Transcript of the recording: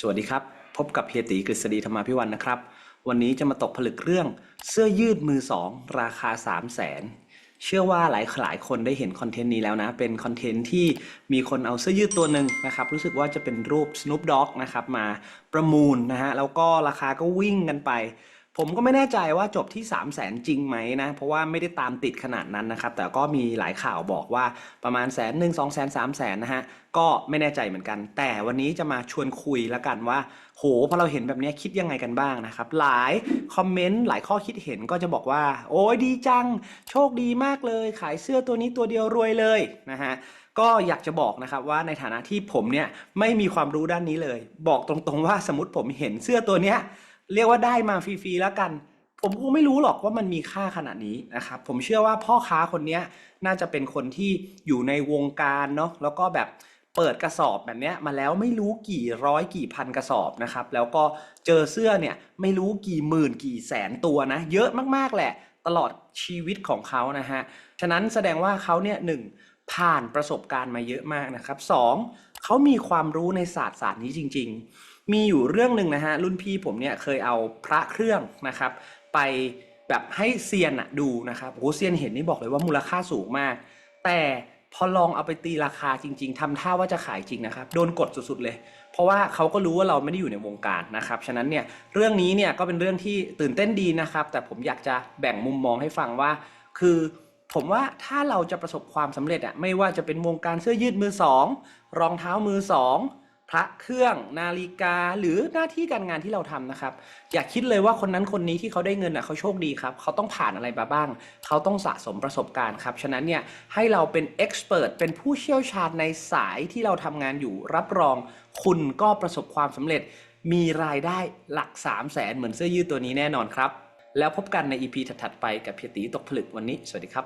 สวัสดีครับ พบกับเฮียตีกฤษฎีธรรมาพิวันนะครับ วันนี้จะมาตกผลึกเรื่องเสื้อยืดมือสองราคา 3 0 0แสนเชื่อว่าหลายหลายคนได้เห็นคอนเทนต์นี้แล้วนะ เป็นคอนเทนต์ที่มีคนเอาเสื้อยืดตัวหนึ่งนะครับ รู้สึกว่าจะเป็นรูป Snoop Dogg นะครับมาประมูลนะฮะ แล้วก็ราคาก็วิ่งกันไป ผมก็ไม่แน่ใจว่าจบที่ 3 0 0แสนจริงไหมนะ เพราะว่าไม่ได้ตามติดขนาดนั้นนะครับ แต่ก็มีหลายข่าวบอกว่าประมาณแสนหนึ่งสองแสนสามแสนนะฮะ ก็ไม่แน่ใจเหมือนกัน แต่วันนี้จะมาชวนคุยแล้วกันว่า โหพอเราเห็นแบบนี้คิดยังไงกันบ้างนะครับ หลายคอมเมนต์หลายข้อคิดเห็นก็จะบอกว่า โอ้ยดีจัง โชคดีมากเลย ขายเสื้อตัวนี้ตัวเดียวรวยเลยนะฮะก็อยากจะบอกนะครับว่าในฐานะที่ผมเนี่ยไม่มีความรู้ด้านนี้เลย บอกตรงๆว่าสมมติผมเห็นเสื้อตัวเนี้ย เรียกว่าได้มาฟรีๆแล้วกัน ผมคงไม่รู้หรอกว่ามันมีค่าขนาดนี้นะครับ ผมเชื่อว่าพ่อค้าคนนี้น่าจะเป็นคนที่อยู่ในวงการเนาะแล้วก็แบบเปิดกระสอบแบบนี้มาแล้วไม่รู้กี่ร้อยกี่พันกระสอบนะครับ แล้วก็เจอเสื้อเนี่ยไม่รู้กี่หมื่นกี่แสนตัวนะ เยอะมากๆแหละ ตลอดชีวิตของเขานะฮะฉะนั้นแสดงว่าเขาเนี่ยหนึ่งผ่านประสบการณ์มาเยอะมากนะครับสองเขามีความรู้ในศาสตร์ศาสตร์นี้จริง ๆ มีอยู่เรื่องหนึ่งนะฮะรุ่นพี่ผมเนี่ยเคยเอาพระเครื่องนะครับ ไปแบบให้เซียนอะดูนะครับโอ้เซียนเห็นนี่บอกเลยว่ามูลค่าสูงมาก แต่พอลองเอาไปตีราคาจริง ๆทำท่าว่าจะขายจริงนะครับโดนกดสุดๆเลย เพราะว่าเขาก็รู้ว่าเราไม่ได้อยู่ในวงการนะครับฉะนั้นเนี่ยเรื่องนี้เนี่ยก็เป็นเรื่องที่ตื่นเต้นดีนะครับ แต่ผมอยากจะแบ่งมุมมองให้ฟังว่า คือผมว่าถ้าเราจะประสบความสำเร็จอะไม่ว่าจะเป็นวงการเสื้อยืดมือสองรองเท้ามือสอง พระเครื่องนาฬิกาหรือหน้าที่การงานที่เราทำนะครับ อย่าคิดเลยว่าคนนั้นคนนี้ที่เขาได้เงินอะเขาโชคดีครับ เขาต้องผ่านอะไรมาบ้าง เขาต้องสะสมประสบการณ์ครับ ฉะนั้นเนี่ยให้เราเป็นเอ็กซ์เพรสเป็นผู้เชี่ยวชาญในสายที่เราทำงานอยู่ รับรองคุณก็ประสบความสำเร็จ มีรายได้หลัก 3 0 0แสนเหมือนเสื้อยืดตัวนี้แน่นอนครับ แล้วพบกันใน EP ถัดๆไปกับเพียตีตกผลึกวันนี้ สวัสดีครับ